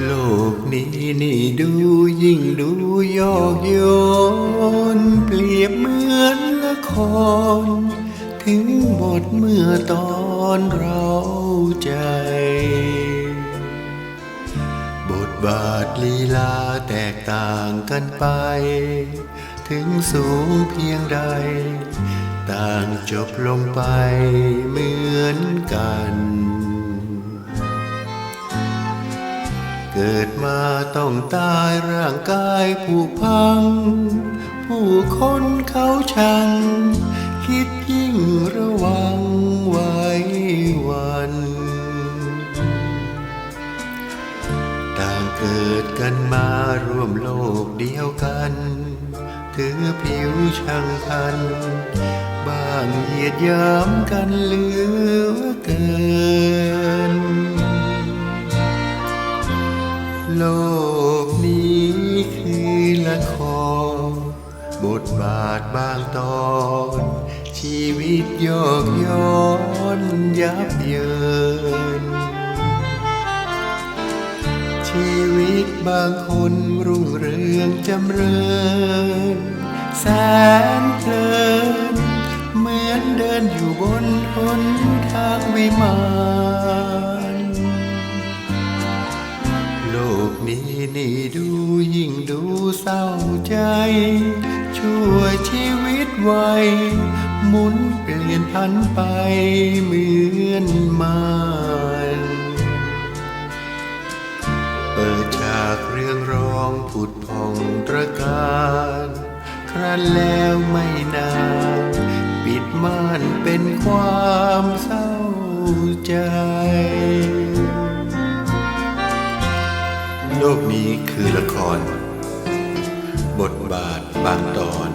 โลกนี้นี่ดูยิ่งดูยอกโยน เปรียบเหมือนละคร ถึงบทเมื่อตอนเราใจ บทบาทลีลาแตกต่างกันไป ถึงสูงเพียงใด ต่างจบลงไปเหมือนกัน เกิดมาต้องตายร่างกายผุพัง ผู้คนเขาชัง คิดยิ่งระวังไว้วัน ต่างเกิดกันมาร่วมโลกเดียวกัน ถือผิวช่างพัน บ้างเหยียดยามกันเหลือเกิน คือละคร บทบาทบางตอน ชีวิตโยกย้อนยับเยิน ชีวิตบางคนรุ่งเรืองจำเริญแสนเพลิน เหมือนเดินอยู่บนหนทางวิมาน ลกนี้นี่ดูยิ่งดูเศร้าใจช่วยชีวิตไวหมุนเปลี่ยนพันไปเหมือนมานเปิดฉากเรื่องร้องผุดพองตระการ ครั้นแล้วไม่นานปิดม่านเป็นความเศร้าใจ กนี้คือละคร บทบาทบางตอน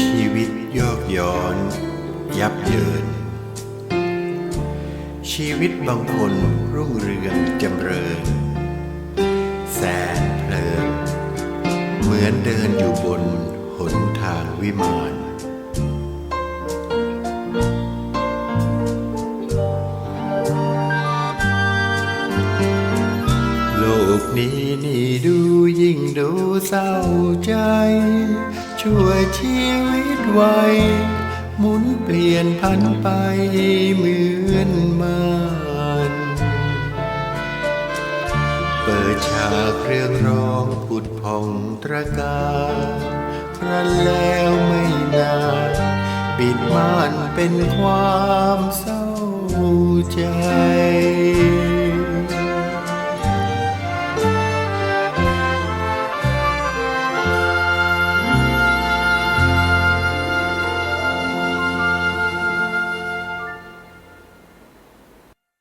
ชีวิตยอกย้อน ยับเยิน ชีวิตบางคนรุ่งเรืองจำเริญ แสนเพลินเหมือนเดินอยู่บนหนทางวิมาน โลกนี้นี่ดูยิ่งดูเศร้าใจ ช่วยชีวิตไวหมุนเปลี่ยนพันไปเหมือนมานเปิดฉากเรื่องร้องผุดพองตระการครั้นแล้วไม่นานปิดม่านเป็นความเศร้าใจ